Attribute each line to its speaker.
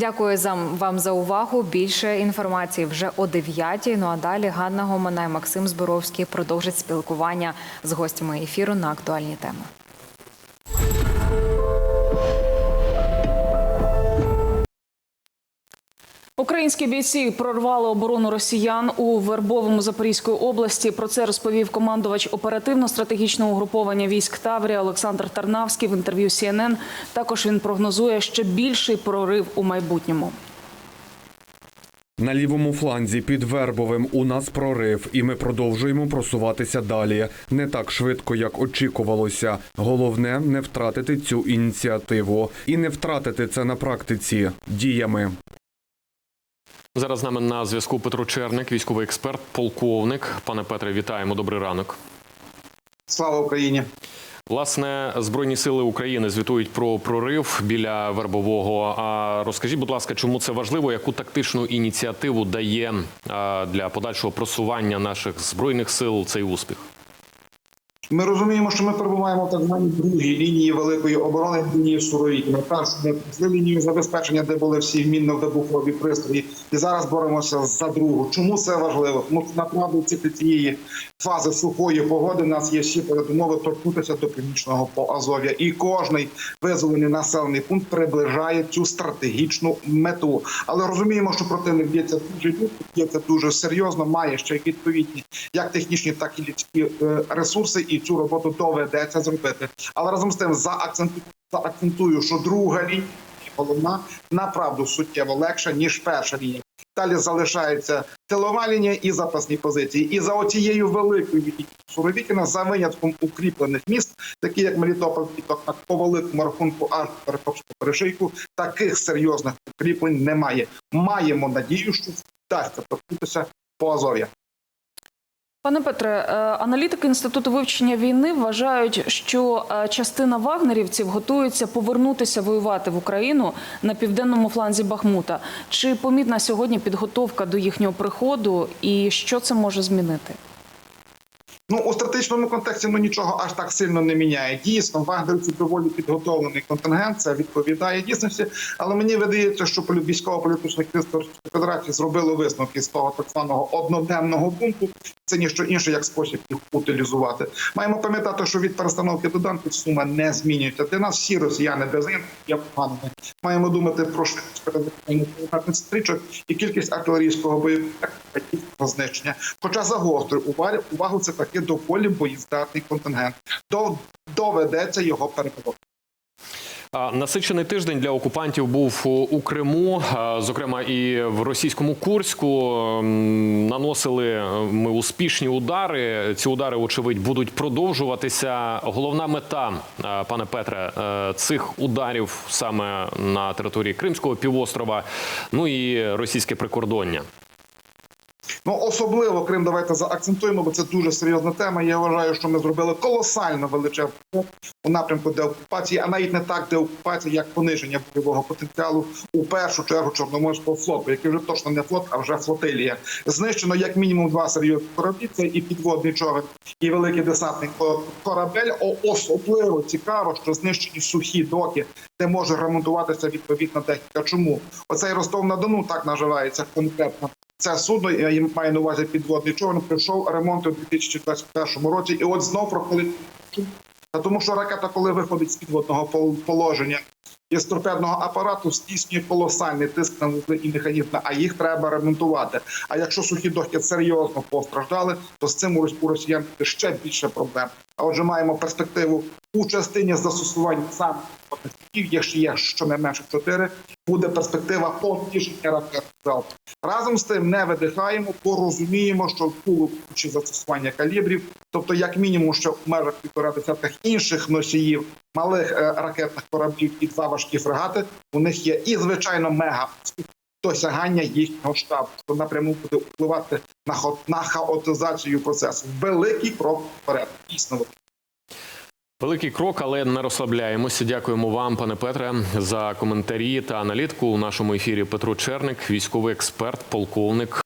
Speaker 1: Дякую вам за увагу. Більше інформації вже о 9 Ну а далі Ганна Гомана і Максим Зборовський продовжать спілкування з гостями ефіру на актуальні теми.
Speaker 2: Українські бійці прорвали оборону росіян у Вербовому Запорізької області. Про це розповів командувач оперативно-стратегічного угруповання військ Таврія Олександр Тарнавський в інтерв'ю CNN. Також він прогнозує ще більший прорив у майбутньому.
Speaker 3: На лівому фланзі під Вербовим у нас прорив, і ми продовжуємо просуватися далі. Не так швидко, як очікувалося. Головне не втратити цю ініціативу і не втратити це на практиці діями.
Speaker 4: Зараз з нами на зв'язку Петро Черник, військовий експерт, полковник. Пане Петре, вітаємо. Добрий ранок.
Speaker 5: Слава Україні!
Speaker 4: Власне, збройні сили України звітують про прорив біля вербового. А розкажіть, будь ласка, чому це важливо? Яку тактичну ініціативу дає для подальшого просування наших збройних сил цей успіх?
Speaker 5: Ми розуміємо, що ми перебуваємо так званій другій лінії великої оборони лінії Суровікіна. Першу ми лінію забезпечення, де були всі мінно-вибухові пристрої, і зараз боремося за другу. Чому це важливо? Тому що направду ці цієї фази сухої погоди нас є всі передумови торкнутися до північного Азов'я. І кожний визволений населений пункт приближає цю стратегічну мету. Але розуміємо, що противник б'ється дуже б'ється дуже серйозно, має ще відповідні як технічні, так і людські е, ресурси, і цю роботу доведеться зробити. Але разом з тим заакцентую, що друга лінія головна направду суттєво легша ніж перша лінія. Далі залишається тилова лінія і запасні позиції. І за оцією великою лінією Суровікіна, за винятком укріплених міст, такі як Мелітополь, і так по великому рахунку до перешийку, таких серйозних укріплень немає. Маємо надію, що вдасться торкнутися по Азов'я.
Speaker 2: Пане Петре, е, аналітики інституту вивчення війни вважають, що е, частина вагнерівців готується повернутися воювати в Україну на південному фланзі Бахмута. Чи помітна сьогодні підготовка до їхнього приходу, і що це може змінити?
Speaker 5: Ну у стратегічному контексті ну нічого аж так сильно не міняє. Дійсно, вагнерівці доволі підготовлений контингент. Це відповідає дійсності. Але мені видається, що військово-політичне керівництво Федерації зробило висновки з того так званого одноденного пункту. Це ніщо інше як спосіб їх утилізувати. Маємо пам'ятати, що від перестановки до данків сума не змінюється. Для нас всі росіяни без ін є поганими. Маємо думати про швидкість передатних стрічок і кількість артилерійського боєприпасів знищення. Хоча загострюю увагу, це таки доволі боєздатний контингент. Дов- доведеться його перебувати.
Speaker 4: Насичений тиждень для окупантів був у- Криму, зокрема і в російському Курську. Наносили ми успішні удари. Ці удари, очевидь, будуть продовжуватися. Головна мета, пане Петре, е, цих ударів саме на території Кримського півострова, ну і російське прикордоння.
Speaker 5: Ну особливо Крим, давайте заакцентуємо, бо це дуже серйозна тема. Я вважаю, що ми зробили колосально величезний крок у напрямку деокупації, а навіть не так деокупації, як пониження бойового потенціалу у першу чергу Чорноморського флоту, який вже точно не флот, а вже флотилія. Знищено як мінімум два серйозні кораблі. Це і підводний човен, і великий десантний корабель. Особливо цікаво, що знищені сухі доки, де може ремонтуватися відповідна техніка. Чому оцей Ростов на Дону так називається конкретно? Це судно, я маю на увазі підводний човен, пройшов ремонт у 2021 році, і от знов проходить. Тому, що ракета, коли виходить з підводного пол- положення і з торпедного апарату, здійснює колосальний тиск на вузли і механізми, а їх треба ремонтувати. А якщо сухі доки серйозно постраждали, то з цим у росіян ще більше проблем. А отже, маємо перспективу у частині застосування саме є ще є щонайменше чотири. Буде перспектива пониження ракет. Разом з тим не видихаємо, бо розуміємо, що пулу чи застосування калібрів, тобто як мінімум, що в межах півтора десятках інших носіїв малих е, ракетних кораблів і два важкі фрегати, у них є і звичайно мега досягання їхнього штабу, що напряму буде впливати на хаотизацію процесу. Великий крок вперед. Дійсно
Speaker 4: великий. Крок, але не розслабляємося. Дякуємо вам, пане Петре, за коментарі та аналітику у нашому ефірі. Петро Черник, військовий експерт, полковник.